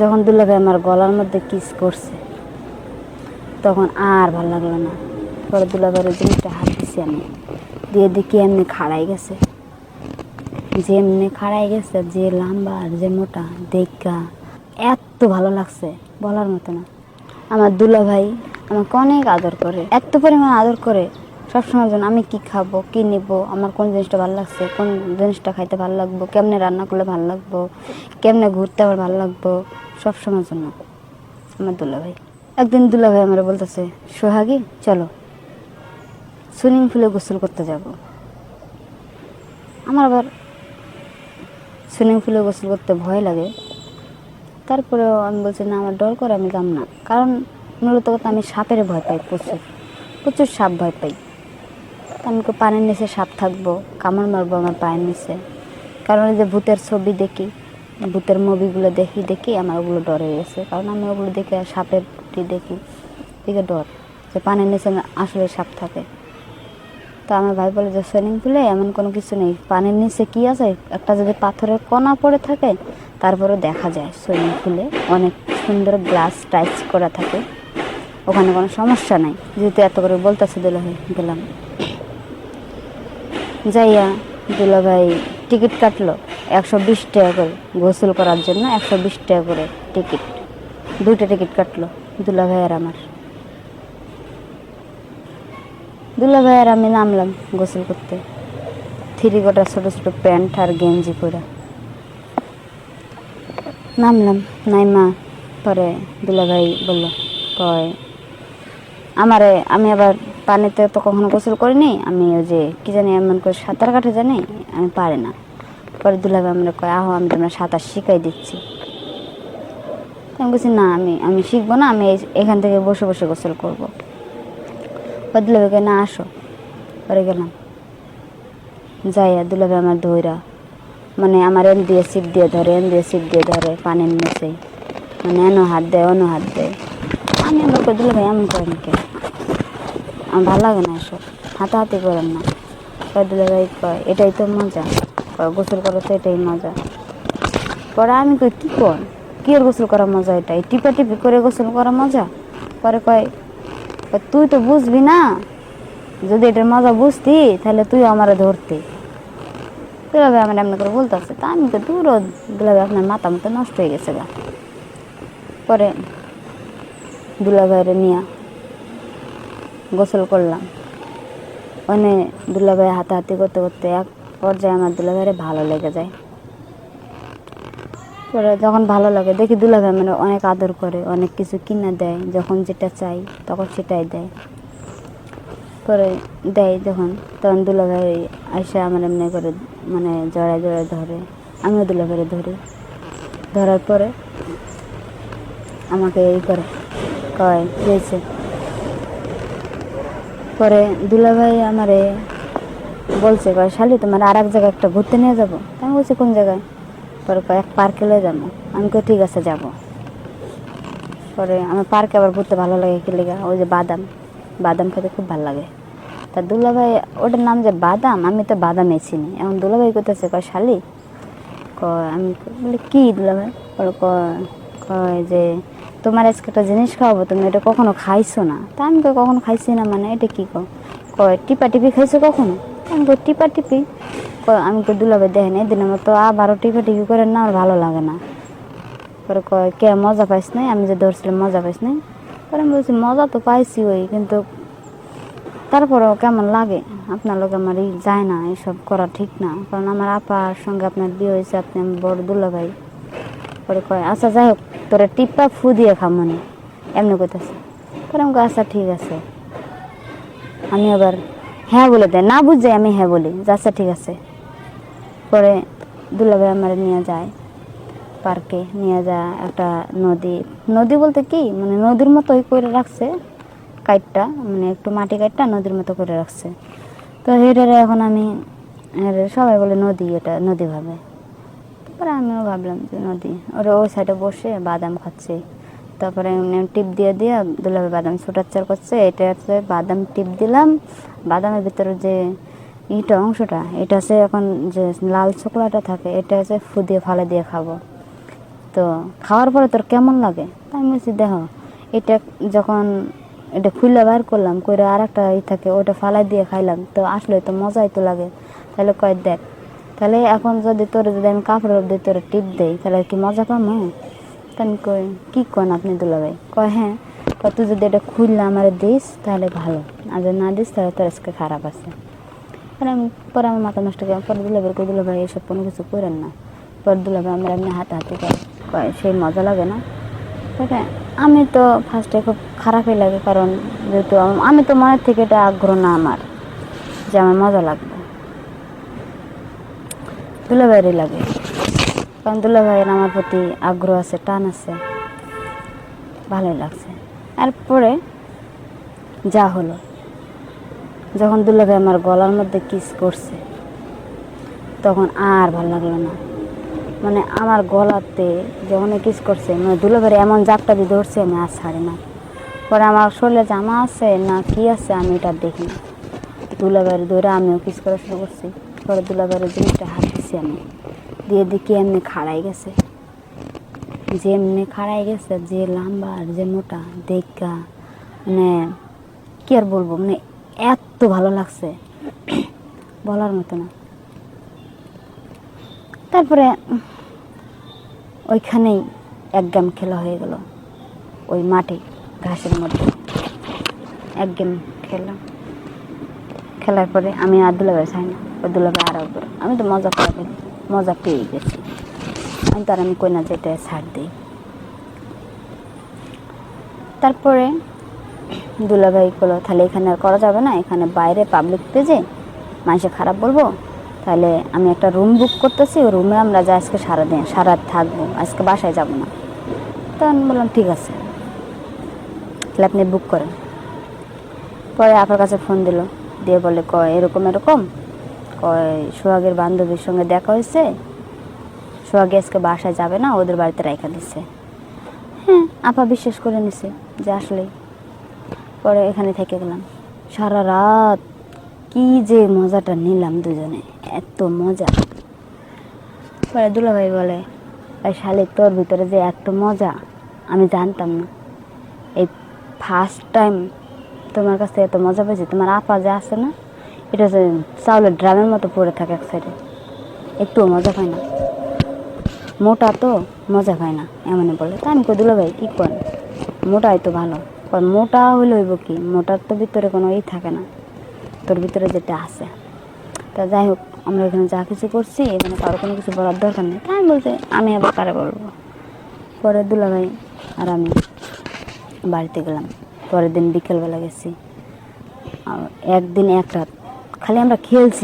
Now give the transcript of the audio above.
যখন দুলাভাই আমার গলার মধ্যে কিস করছে, তখন আর ভালো লাগল না। পরে দুলাভাইয়ের জিনিসটা হাত দিছি আমি। দিয়ে দেখি এমনি খাড়াই গেছে। যে এমনি খাড়াই গেছে, যে লম্বা আর যে মোটা, দেখা এত ভালো লাগছে বলার মতো না। আমার দুলা ভাই আমাকে অনেক আদর করে, এত পরিমাণ আদর করে সবসময় জন্য আমি কি খাব? কি নিব? আমার কোন জিনিসটা ভালো লাগছে? কোন জিনিসটা খাইতে ভালো লাগবো? কেমনে রান্না করলে ভালো লাগবো? কেমনে ঘুরতে আমার ভালো লাগবো? সবসময়ের জন্য আমার দুলা ভাই। একদিন দুলা ভাই আমার বলতেছে, সোহাগী, চলো, সুইমিং পুলে গোসল করতে যাব। আমার আবার সুইমিং পুলে গোসল করতে ভয় লাগে। তারপরেও আমি বলছি, না, আমার ডর করে আমি যাম না। কারণ মূলত আমি সাপের ভয় পাই প্রচুর। প্রচুর সাপ ভয় পাই। তা আমি কই পানির নিচে সাপ থাকব, কামড় মারবো, আমার পায়ের নিচে। কারণ যে ভূতের ছবি দেখি, ভূতের মুভিগুলো দেখি দেখি আমার ওগুলো ডর হয়ে গেছে। কারণ আমি ওগুলো দেখে সাপের দেখি, দেখে ডর যে পানির নিচে আসলে সাপ থাকে। তো আমার ভাই বলে যে সুইমিং পুলে এমন কোনো কিছু নেই। পানির নিচে কি আছে? একটা যদি পাথরের কণা পড়ে থাকে তারপরে দেখা যায়। সুইমিং পুলে অনেক সুন্দর গ্লাস টাইচ করা থাকে। ওখানে কোনো সমস্যা নাই। যেহেতু এত করে বলতেছে দুলাভাই গেলাম যাইয়া দুলাভাই টিকিট কাটলো একশো বিশ টাকা করে। গোসল করার জন্য একশো বিশ টাকা করে টিকিট। দুইটা টিকিট কাটলো দুলাভাই আর আমার। দুলা ভাই আর আমি নামলাম গোসল করতে। থ্রি গোটা ছোটো ছোটো প্যান্ট আর গেঞ্জি পরা নামলাম, নাইমা পরে দুলা ভাই বলল, কয় আমারে, আমি আবার পানিতে তো কখনো গোসল করিনি, আমি ওই যে, কি জানি এমন করে সাঁতার কাটে জানি, আমি পারি না। পরে দুলা ভাই আমরা কয়, আহো, আমি তোমরা সাঁতার শিখাই দিচ্ছি। আমি বলছি, না, আমি আমি শিখব না, আমি এখান থেকে বসে বসে গোসল করব। দুলাভাইকে না, আসো। পরে গেলাম। যাইয়া দুলাভাই আমার ধৈরা মানে আমার এন দিয়ে সিপ দিয়ে ধরে, এন দিয়ে সিপ দিয়ে ধরে পানির নিচে। মানে এনো হাত দেয় অন্য হাত দেয়। আমি আমার কই দুলাভাই এমন করেন কে আমার ভালো লাগে না এসব। হাতাহাতি করেন না। কয় দুলাভাই কয়, এটাই তো মজা। কয়, গোসল করা তো এটাই মজা। পরে আমি কই, কি কর? কি এর গোসল করা মজা এটা? টিপা টিপি করে গোসল করা মজা? পরে কয় তুই তো বুঝবি না? যদি এটার মজা বুঝতি, তাহলে তুই আমারে ধরতি। দুলাভাই আমার এমনি করে বলতেছে। তা আমি তো দূর দুলাভাই আপনার মাথা মতো নষ্ট হয়ে গেছে গা। পরে দুলাভাইরে নিয়ে গোসল করলাম। ওনে দুলাভাই হাতাহাতি করতে করতে এক পর্যায়ে আমার দুলাভাইরে ভালো লেগে যায়। পরে যখন ভালো লাগে, দেখি দুলাভাই মানে অনেক আদর করে, অনেক কিছু কিনে দেয়, যখন যেটা চাই তখন সেটাই দেয়। পরে দেয় যখন, তখন দুলাভাই আইসা আমার এমনি করে মানে জড়ায় জড়ায় ধরে, আমিও দুলাভাইরে ধরি। ধরার পরে আমাকে এই করে। কয় হয়েছে পরে দুলাভাই আমারে বলছে, কয়, শালি, তোমার আর এক জায়গায় একটা ঘুরতে নিয়ে যাব। আমি বলছি, কোন জায়গায়? পরে কয়, এক পার্কে লয়ে যাব। আমি কই, ঠিক আছে, যাব। পরে আমার পার্কে আবার ঘুরতে ভালো লাগে কি লেগে? ওই যে বাদাম। বাদাম খেতে খুব ভালো লাগে। তা দুলাভাই, ওটার নাম যে বাদাম, আমি তো বাদামই চিনি। এখন দুলাভাই করতেছে কয়, শালি, কয়, আমি বলি, কি দুলাভাই? পরে কয় কয় যে তোমার আজকে একটা জিনিস খাওয়াবো, তুমি এটা কখনো খাইছো না। তা আমি কখনো খাইছি না মানে এটা কি কয়, টিপা টিপি খাইছো কখনো? আমি কই, টিপা টিপি? কয়, আমি কই দুলাভাই দেখেন এদিনের মতো আবারও টিপা টিপি করেন না, আমার ভালো লাগে না। পরে কয়, কে মজা পাইস নাই? আমি যে ধরছিলাম মজা পাইস নাই। পরে আমি বলছি, মজা তো পাইছি ওই, কিন্তু তারপরেও কেমন লাগে? আপনার লোক আমার যায় না, এসব করা ঠিক না। কারণ আমার আপার সঙ্গে আপনার বিয়ে হয়েছে, আপনি আমার বড় দুলা ভাই পরে কয় আচ্ছা যাই হোক তোরা টিপা ফু দিয়ে খামনি এমনি কইতেছে। পরে আমি কই, আচ্ছা ঠিক আছে। আমি আবার হ্যাঁ বলে দেয়। না বুঝে আমি হ্যাঁ বলি। আচ্ছা ঠিক আছে। পরে দুলাভাই আমার নিয়ে যায় পার্কে নিয়ে যা একটা নদী। নদী বলতে কি? মানে নদীর মতোই করে রাখছে কাইটটা মানে একটু মাটি কাইটটা নদীর মতো করে রাখছে। তো হেটারে এখন আমি সবাই বলে নদী এটা নদী ভাবে। তারপরে আমিও ভাবলাম যে নদী ওরা ওই সাইডে বসে বাদাম খাচ্ছে। তারপরে টিপ দিয়ে দিয়ে দুলাভাই বাদাম ছোটাচ্চার করছে। এটা হচ্ছে বাদাম টিপ দিলাম। বাদামের ভিতরে যে ইটা অংশটা, এটা হচ্ছে এখন যে লাল ছোকলাটা থাকে, এটা হচ্ছে ফু দিয়ে ফালে দিয়ে খাব। তো খাওয়ার পরে তোর কেমন লাগে? আমি বলছি, দেখো, এটা যখন এটা খুলে বাইর করলাম করে আর একটা ই থাকে ওটা ফালাই দিয়ে খাইলাম, তো আসলে তো মজাই তো লাগে। তাহলে কয়, দেখ তাহলে এখন যদি তোর যদি আমি কাপড়ের দিয়ে তোর টিপ দেই, তাহলে কি মজা তা আমি কই, কী কন আপনি দুলাভাই? কয় হ্যাঁ তুই যদি এটা খুললে আমার দিস, তাহলে ভালো। আর যদি না দিস, তাহলে তোর আজকে খারাপ আছে। পরে আমি পরে আমার মাথা নষ্ট করে, পরে দুলাভাই কই দুলাভাই, এসব কোনো কিছু করেন না। পরে দুলাভাই আমরা এমনি হাতে হাতে কয়, সেই মজা লাগে না? তবে আমি তো ফার্স্টে খুব খারাপই লাগে, কারণ যেহেতু আমি তো মনের থেকে এটা আগ্রহ না আমার, যে আমার মজা লাগবে। দুলাভাইয়েরই লাগে। কারণ দুলাভাইয়ের আমার প্রতি আগ্রহ আছে, টান আছে। ভালোই লাগছে। এরপরে যা হলো। যখন দুলাভাই আমার গলার মধ্যে কিস করছে, তখন আর ভালো লাগল না। মানে আমার গলাতে যখন কিস করছে মানে দুলাভাই এমন জাপটা দিয়ে ধরছে, আমি আর ছাড়ি না। পরে আমার শরীরে জামা আছে না কি আছে, আমি এটা দেখি দুলাভাইয়ের ধরে আমিও কিস করা শুরু করছি। পরে দুলাভাইয়ের জিনিসটা হাত দিছি আমি দিয়ে দেখি এমনি খাড়াই গেছে। যে এমনি খাড়াই গেছে, যে লম্বা আর যে মোটা, দেখা মানে কি আর বলব মানে এত ভালো লাগছে। বলার মতো না। তারপরে ওইখানেই এক গেম খেলা হয়ে গেল। ওই মাঠে, ঘাসের মধ্যে। এক গেম খেললাম। খেলার পরে আমি আর দুলাভাই চাই না। দুলাভাই আর। আমি তো মজা করে মজা পেয়ে গেছি। আমি তার আমি কই না যেটা ছাড় দিই। তারপরে দুলাভাই বলল তাহলে এখানে আর করা যাবে না, এখানে বাইরে পাবলিক পেজে মানুষে খারাপ বলব। তাহলে আমি একটা রুম বুক করতেছি, ওই রুমে আমরা যা আজকে সারা সারাদিন সারা থাকব, আজকে বাসায় যাব না। তো আমি বললাম, ঠিক আছে। তাহলে আপনি বুক করেন। পরে আপনার কাছে ফোন দিল, দিয়ে বলে কয়, এরকম এরকম? কয় সোহাগের বান্ধবীর সঙ্গে দেখা হয়েছে। সোহাগে আজকে বাসায় যাবে না, ওদের বাড়িতে রাইখা দিচ্ছে হ্যাঁ আপা বিশ্বাস করে নিছে যে আসলেই। পরে এখানে থেকে গেলাম। সারা রাত কি যে মজাটা নিলাম দুজনে, এত মজা। পরে দুলাভাই বলে এই শালিক, তোর ভিতরে যে এত মজা, আমি জানতাম না। এই ফার্স্ট টাইম তোমার কাছ এত মজা পেয়েছি, তোমার আপা যে আছে না এটা যে চাউলের ড্রামের মতো পড়ে থাকে এক সাইডে একটুও মজা পায় না। মোটা তো মজা পায় না এমনি বলে। তা আমি কই, দুলা ভাই, কী করেন? মোটাই তো ভালো। কয় মোটা হইলে হইব কি? মোটার তো ভিতরে কোনো ই থাকে না। তোর ভিতরে যেটা আছে। তা যাই হোক, আমরা এখানে যা কিছু করছি, এখানে কারও কোনো কিছু বলার দরকার নেই। তাই বলছি, আমি আবার কারে বলব? পরে দুলা ভাই আর আমি বাড়িতে গেলাম। পরের দিন বিকেলবেলা গেছি। আর একদিন এক রাত। খালি আমরা খেলছি।